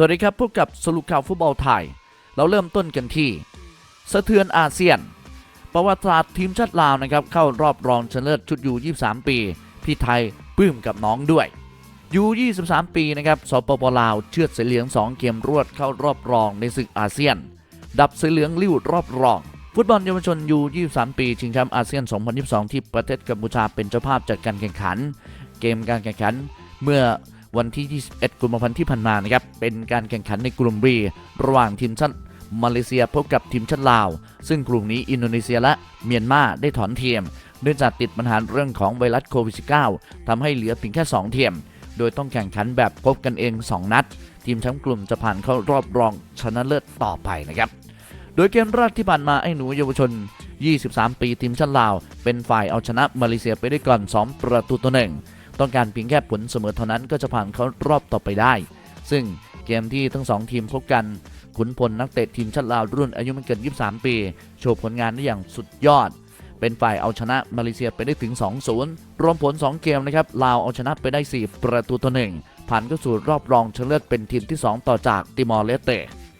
สวัสดีครับพบกับสรุปข่าวฟุตบอลไทย เราเริ่มต้นกันที่สะเทือนอาเซียน ประวัติศาสตร์ทีมชาติลาวนะครับเข้ารอบรองชนะเลิศชุดยู23 ปี พี่ไทยปื้มกับน้องด้วยยู23 ปีนะครับสปปลาวเชือดเสือเหลือง 2 เกมรวดเข้ารอบรองในศึกอาเซียน ดับเสือเหลืองลิ้วรอบรอง ฟุตบอลเยาวชนยู23 ปีชิงแชมป์อาเซียน 2022 ที่ประเทศกัมพูชาเป็นเจ้าภาพจัดการแข่งขัน เกมการแข่งขันเมื่อ วันที่ 21 กุมภาพันธ์ที่ผ่านมานะครับ เป็นการแข่งขันในกลุ่มบีระหว่างทีมชาติมาเลเซียพบกับทีมชาติลาว ซึ่งกลุ่มนี้อินโดนีเซียและเมียนมาได้ถอนทีมเนื่องจากติดปัญหาเรื่องของไวรัสโควิด -19 ทำให้เหลือเพียงแค่ 2 ทีม โดยต้องแข่งขันแบบพบกันเอง 2 นัด ทีมแชมป์กลุ่มจะผ่านเข้ารอบรองชนะเลิศต่อไปนะครับ โดยเกมแรกที่ผ่านมาไอ้หนูเยาวชน 23 ปีทีมชาติลาว เป็นฝ่ายเอาชนะมาเลเซียไปได้ก่อน 2 ประตูต่อหนึ่ง ต้องการเพียงแค่ผลเสมอเท่านั้นก็จะผ่านเข้ารอบต่อไปได้ ซึ่งเกมที่ทั้งสองทีมพบกันขุนพลนักเตะทีมชาติลาวรุ่นอายุไม่เกิน 23 ปี โชว์ผลงานได้อย่างสุดยอด เป็นฝ่ายเอาชนะมาเลเซียไปได้ถึง 2-0 รวมผล 2 เกมนะครับ ลาวเอาชนะไปได้ 4 ประตูต่อหนึ่งผ่านเข้าสู่รอบรองชนะเลิศเป็นทีมที่ 2 ต่อจากติมอร์เลสเต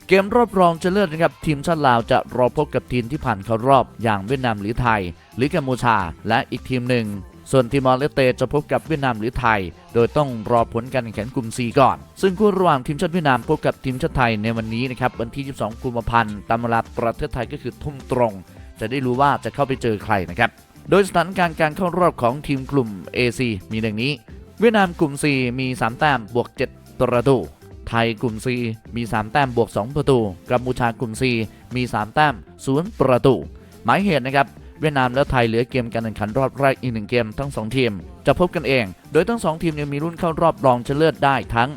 เกมรอบรองชนะเลิศนะครับทีมชาติลาวจะรอพบกับทีมที่ผ่านเข้ารอบอย่างเวียดนามหรือไทย หรือกัมพูชา และอีกทีมหนึ่ง ส่วนทีมอร์เลสเตจะพบกับเวียดนามหรือไทย โดยต้องรอผลการแข่งขันกลุ่ม C ก่อน ซึ่งคู่ระหว่างทีมชาติเวียดนามพบกับทีมชาติไทยในวันนี้นะครับวันที่ 22 กุมภาพันธ์ตามเวลาประเทศไทยก็คือทุ่มตรง จะได้รู้ว่าจะเข้าไปเจอใครนะครับโดยสถานการณ์การเข้ารอบของทีมกลุ่ม AC มีดังนี้ เวียดนามกลุ่ม C มี 3 แต้มบวก 7 ประตู ไทยกลุ่ม C มี 3 แต้มบวก 2 ประตูกัมพูชากลุ่ม C มี 3 แต้ม 0 ประตู หมายเหตุนะครับ เวียดนามและไทยเหลือเกมการแข่งขันรอบแรกอีกหนึ่งเกมทั้ง 2 ทีม จะพบกันเอง โดยทั้ง 2 ทีมยังมีรุ่นเข้ารอบรองชนะเลิศได้ทั้ง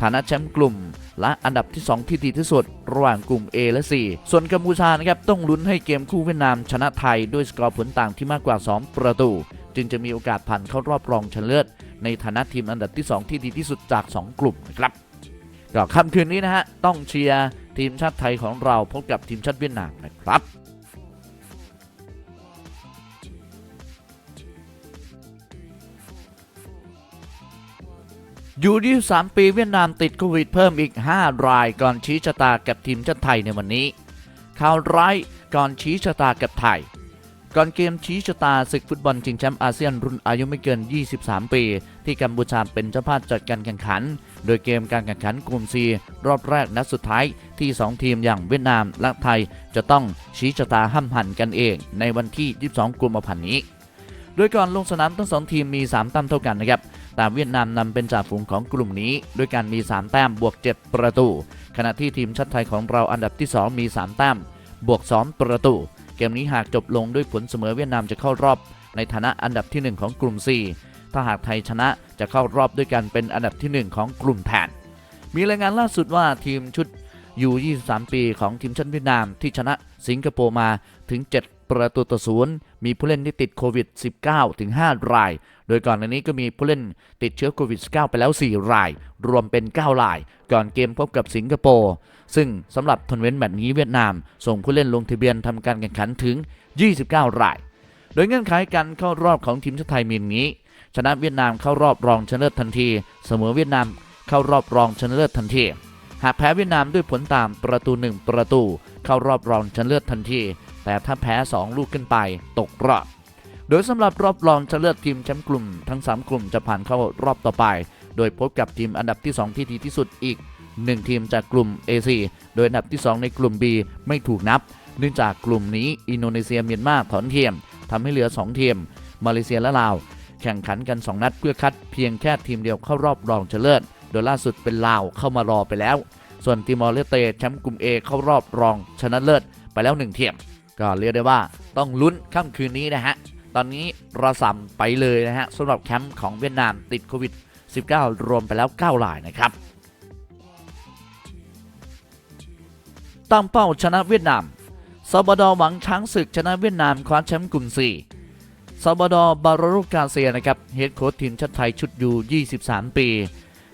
ฐานะแชมป์กลุ่ม และอันดับที่ 2 ที่ดีที่สุด ระหว่างกลุ่ม A และ C ส่วนกัมพูชานะครับต้องลุ้นให้เกมคู่เวียดนามชนะไทยด้วยสกอร์ผลต่างที่มากกว่า 2 ประตู จึงจะมีโอกาสผ่านเข้ารอบรองชนะเลิศในฐานะทีมอันดับที่ 2 ที่ดีที่สุดจาก 2 กลุ่มนะครับก็ค่ำคืนนี้นะฮะต้องเชียร์ทีมชาติไทยของเราพบกับทีมชาติเวียดนามนะครับ อยู่ที่3ปีเวียดนามติดโควิดเพิ่มอีก 5 รายก่อนชี้ชะตากับทีมชาติไทยในวันนี้ ข่าวร้ายก่อนชี้ชะตากับไทย ก่อนเกมชี้ชะตาศึกฟุตบอลชิงแชมป์อาเซียนรุ่นอายุไม่เกิน 23 ปี ที่กัมพูชาเป็นเจ้าภาพจัดการแข่งขัน โดยเกมการแข่งขันกลุ่ม C รอบแรกนัดสุดท้ายที่ 2 ทีมอย่างเวียดนามและไทยจะต้องชี้ชะตาห้ำหั่นกันเอง ในวันที่ 22 กุมภาพันธ์นี้ โดยก่อนลงสนามทั้งสองทีมมี3แต้มเท่ากันนะครับ แต่เวียดนามนำเป็นจ่าฝูงของกลุ่มนี้ ด้วยการมี 3 แต้มบวก 7 ประตู ขณะที่ทีมชาติไทยของเราอันดับที่ 2 มี 3 แต้มบวก 2 ประตู เกมนี้หากจบลงด้วยผลเสมอเวียดนามจะเข้ารอบ ในฐานะอันดับที่ 1 ของกลุ่ม C ถ้าหากไทยชนะจะเข้ารอบด้วยกันเป็นอันดับที่ 1 ของกลุ่มแทนมีรายงานล่าสุดว่าทีมชุดยู23 ปีของทีมชาติเวียดนามที่ชนะสิงคโปร์มาถึง 7 ประตูต่อศูนย์มีผู้เล่นที่ติดโควิด 19 ถึง 5 ราย โดยก่อนหน้านี้ก็มีผู้เล่นติดเชื้อโควิด -19 ไปแล้ว 4 ราย รวมเป็น 9 ราย ก่อนเกมพบกับสิงคโปร์ ซึ่งสำหรับทัวร์นาเมนต์แบบนี้เวียดนาม ส่งผู้เล่นลงทะเบียนทำการแข่งขันถึง 29 ราย โดยเงื่อนไขการเข้ารอบของทีมชาติไทยมีอย่างนี้ ชนะเวียดนามเข้ารอบรองชนะเลิศทันที เสมอเวียดนามเข้ารอบรองชนะเลิศทันทีหากแพ้เวียดนามด้วยผลตามประตู 1 ประตู เข้ารอบรองชนะเลิศทันที แต่ถ้าแพ้ 2 ลูกขึ้นไปตกรอบ โดยสำหรับรอบรองชนะเลิศทีมแชมป์กลุ่ม ทั้ง 3 กลุ่มจะผ่านเข้ารอบต่อไป โดยพบกับทีมอันดับที่ 2 ที่ดีที่สุดอีก 1 ทีมจากกลุ่ม AC โดยอันดับที่ 2 ในกลุ่ม B ไม่ถูกนับ เนื่องจากกลุ่มนี้อินโดนีเซียเมียนมาถอนทีมทำให้เหลือ 2 ทีม มาเลเซียและลาว แข่งขันกัน 2 นัดเพื่อคัดเพียงแค่ทีมเดียวเข้ารอบรองชนะเลิศโดยล่าสุดเป็นลาวเข้ามารอไปแล้ว ส่วนติมอร์เลสเตแชมป์กลุ่ม A เข้ารอบรองชนะเลิศไปแล้ว1ทีม ก็เรียกได้ว่าต้องลุ้นค่ำคืนนี้นะฮะ ตอนนี้ระสำไปเลยนะฮะสำหรับแคมป์ของเวียดนามติดโควิด 19 รวมไปแล้ว 9 รายนะครับตั้งเป้าชนะเวียดนามซาบดอหวังช้างศึกชนะเวียดนามคว้าแชมป์กลุ่ม4ซาบดอบารารุกาเซียนะครับเฮดโค้ชทีมชาติไทยชุดยู23 ปี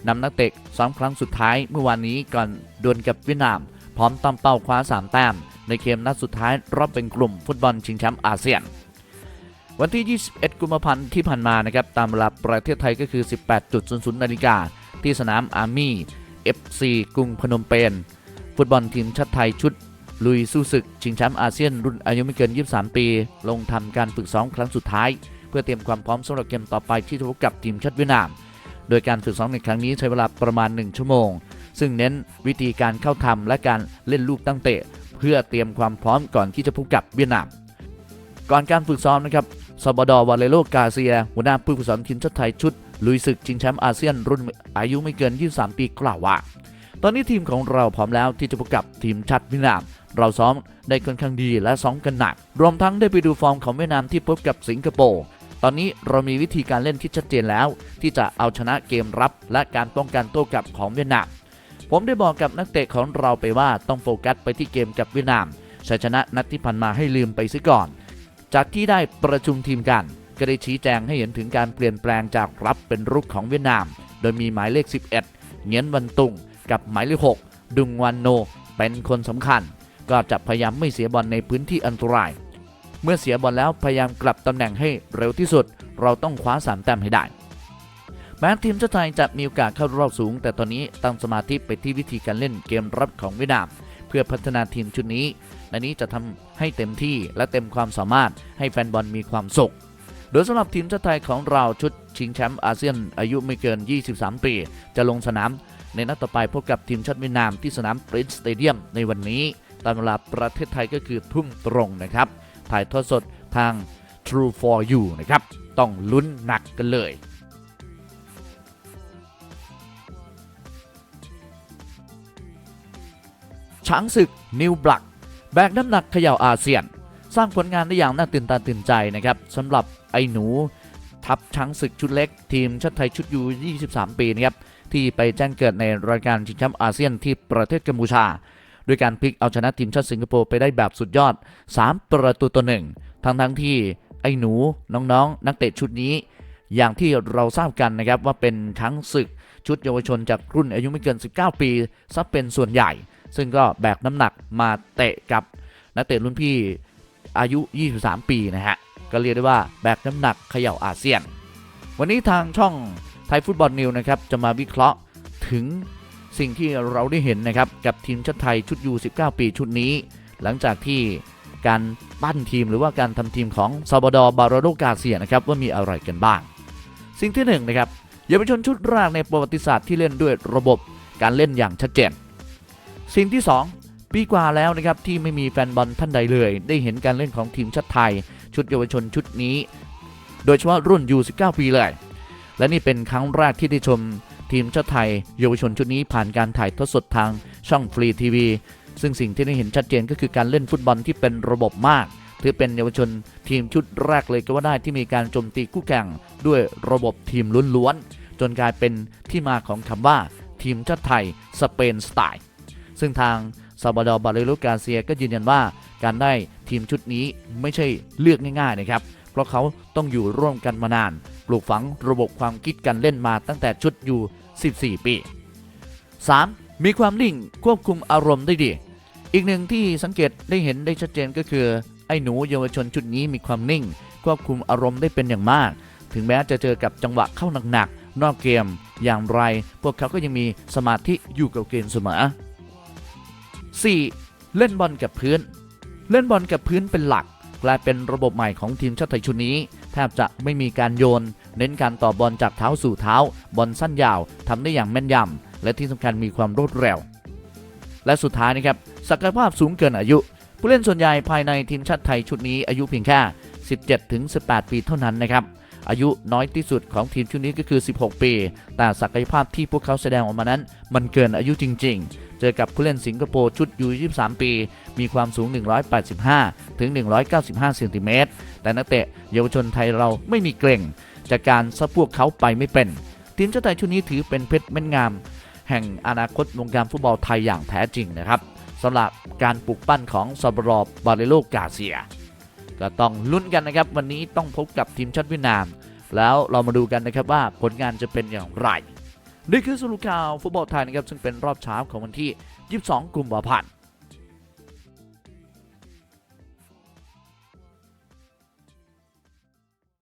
นำนักเตะซ้อมครั้งสุดท้ายเมื่อวานนี้ก่อนดวลกับเวียดนาม พร้อมตั้งเป้าคว้า 3 แต้ม ในเกมนัดสุดท้ายรอบเป็นกลุ่มฟุตบอลชิงแชมป์อาเซียน วันที่ 21 กุมภาพันธ์ที่ผ่านมานะครับตามเวลาประเทศไทยก็คือ 18.00 นาฬิกาที่สนามอาร์มี่ FC กรุงพนมเปญฟุตบอลทีมชาติไทยชุด ลุยสู้ศึก ชิงแชมป์อาเซียน รุ่นอายุไม่เกิน 23 ปี ลงทำการฝึกซ้อมครั้งสุดท้าย เพื่อเตรียมความพร้อมสำหรับเกมต่อไปที่จะพบกับทีมชาติเวียดนาม โดยการฝึกซ้อมในครั้งนี้ใช้เวลาประมาณ 1 ชั่วโมง ซึ่งเน้นวิธีการเข้าทำและการเล่นลูกตั้งเตะ พื่อเตรียมความพร้อมก่อนที่จะพบกับเวียดนาม ก่อนการฝึกซ้อมนะครับซบดอวาเลโลกาเซีย หัวหน้าผู้ฝึกสอนทีมชาติไทยชุด ลุยศึกชิงแชมป์อาเซียนรุ่นอายุไม่เกิน 23 ปีกล่าวว่า ตอนนี้ทีมของเราพร้อมแล้วที่จะพบกับทีมชาติเวียดนาม เราซ้อมได้ค่อนข้างดีและซ้อมกันหนัก รวมทั้งได้ไปดูฟอร์มของเวียดนามที่พบกับสิงคโปร์ตอนนี้เรามีวิธีการเล่นที่ชัดเจนแล้ว ที่จะเอาชนะเกมรับ และการป้องกันโต้กลับของเวียดนาม ผมได้บอกกับนักเตะของเราไปว่าต้องโฟกัสไปที่เกมกับเวียดนามชัยชนะนัดที่ผ่านมาให้ลืมไปซิก่อน จากที่ได้ประชุมทีมกันก็ได้ชี้แจงให้เห็นถึงการเปลี่ยนแปลงจากรับเป็นรุกของเวียดนาม โดยมีหมายเลข 11 เงียนวันตุงกับหมายเลข 6 ดุงวันโน เป็นคนสำคัญ ก็จะพยายามไม่เสียบอลในพื้นที่อันตราย เมื่อเสียบอลแล้วพยายามกลับตำแหน่งให้เร็วที่สุด เราต้องคว้าสามแต้มให้ได้ ม้ทีมชาติไทยจะมีโอกาสเข้ารอบสูง แต่ตอนนี้ตั้งสมาธิไปที่วิธีการเล่นเกมรับของเวียดนาม เพื่อพัฒนาทีมชุดนี้ และนี้จะทำให้เต็มที่และเต็มความสามารถให้แฟนบอลมีความสุข โดยสำหรับทีมชาติไทยของเราชุดชิงแชมป์อาเซียนอายุไม่เกิน 23 ปี จะลงสนามในนัดต่อไปพบกับทีมชาติเวียดนามที่สนามปรินซ์สเตเดียมในวันนี้ตามเวลาประเทศไทยก็คือทุ่มตรงนะครับ ถ่ายทอดสดทาง True for You นะครับ ต้องลุ้นหนักกันเลย ช้างศึก นิวบลัก แบกน้ำหนักเขย่าอาเซียน สร้างผลงานได้อย่างน่าตื่นตาตื่นใจนะครับสำหรับไอ้หนู ทัพช้างศึกชุดเล็ก ทีมชาติไทยชุดยู 23 ปีนะครับที่ไปแจ้งเกิดในรายการชิงแชมป์อาเซียนที่ประเทศกัมพูชาด้วยการพลิกเอาชนะทีมชาติสิงคโปร์ไปได้แบบสุดยอด 3 ประตูต่อหนึ่งทั้งทั้งที่ไอ้หนูน้องๆ นักเตะชุดนี้ อย่างที่เราทราบกันนะครับว่าเป็นช้างศึกชุดเยาวชนจากรุ่นอายุไม่เกิน 19 ปีซะเป็นส่วนใหญ่ ซึ่งก็แบกน้ำหนักมาเตะกับนักเตะรุ่นพี่อายุ 23 ปีนะฮะ ก็เรียกได้ว่าแบกน้ำหนักเขย่าอาเซียน วันนี้ทางช่องไทยฟุตบอลนิวนะครับจะมาวิเคราะห์ถึงสิ่งที่เราได้เห็นนะครับกับทีมชาติไทยชุดยู19 ปีชุดนี้ หลังจากที่การปั้นทีมหรือว่าการทำทีมของซาบดอบาราโดกาเซียนะครับว่ามีอะไรกันบ้าง สิ่งที่หนึ่งนะครับเยาวชนชุดแรกในประวัติศาสตร์ที่เล่นด้วยระบบการเล่นอย่างชัดเจน สิ่งที่ 2 ปีกว่าแล้วนะครับที่ไม่มีแฟนบอลท่านใดเลย ได้เห็นการเล่นของทีมชาติไทย ชุดเยาวชนชุดนี้ โดยเฉพาะรุ่นยู19 ปีเลย และนี่เป็นครั้งแรกที่ได้ชมทีมชาติไทย เยาวชนชุดนี้ผ่านการถ่ายทอดสดทางช่องฟรีทีวีซึ่งสิ่งที่ได้เห็นชัดเจนก็คือการเล่นฟุตบอลที่เป็นระบบมากถือเป็นเยาวชนทีมชุดแรกเลยก็ว่าได้ที่มีการโจมตีคู่แข่งด้วยระบบทีมล้วนๆจนกลายเป็นที่มาของคำว่าทีมชาติไทยสเปนสไตล์ ซึ่งทางซาบาดอบาเลโลกาเซียก็ยืนยันว่าการได้ทีมชุดนี้ไม่ใช่เลือกง่ายๆนะครับ เพราะเขาต้องอยู่ร่วมกันมานาน ปลูกฝังระบบความคิดการเล่นมาตั้งแต่ชุดอยู่ 14 ปี 3. มีความนิ่งควบคุมอารมณ์ได้ดี อีกหนึ่งที่สังเกตได้เห็นได้ชัดเจนก็คือ ไอ้หนูเยาวชนชุดนี้มีความนิ่ง ควบคุมอารมณ์ได้เป็นอย่างมาก ถึงแม้จะเจอกับจังหวะเข้าหนักๆนอกเกมอย่างไร พวกเขาก็ยังมีสมาธิอยู่กับเกมเสมอ 4. เล่นบอลกับพื้น เล่นบอลกับพื้นเป็นหลัก กลายเป็นระบบใหม่ของทีมชาติไทยชุดนี้ แทบจะไม่มีการโยน เน้นการต่อบอลจากเท้าสู่เท้า บอลสั้นยาวทำได้อย่างแม่นยำและที่สำคัญมีความรวดเร็ว และสุดท้ายนะครับศักยภาพสูงเกินอายุ ผู้เล่นส่วนใหญ่ภายในทีมชาติไทยชุดนี้อายุเพียงแค่ 17-18 ปีเท่านั้นนะครับอายุน้อยที่สุดของทีมชุดนี้ก็คือ 16 ปี แต่ศักยภาพที่พวกเขาแสดงออกมานั้น มันเกินอายุจริง จอกับผู้เล่นสิงคโปร์ชุดยู23 ปี มีความสูง 185 ถึง 195 เซนติเมตร แต่นักเตะเยาวชนไทยเราไม่มีเกรงจากการซัพวกเขาไปไม่เป็น ทีมชาติไทยชุดนี้ถือเป็นเพชรเม็ดงาม แห่งอนาคตวงการฟุตบอลไทยอย่างแท้จริงนะครับสำหรับการปลูกปั้นของซาบรอบบาเลโลกาเซีย ก็ต้องลุ้นกันนะครับ วันนี้ต้องพบกับทีมชาติเวียดนาม แล้วเรามาดูกันนะครับว่าผลงานจะเป็นอย่างไร นี่คือสรุปข่าวฟุตบอลไทยนะครับซึ่งเป็นรอบเช้าของวันที่ 22 กุมภาพันธ์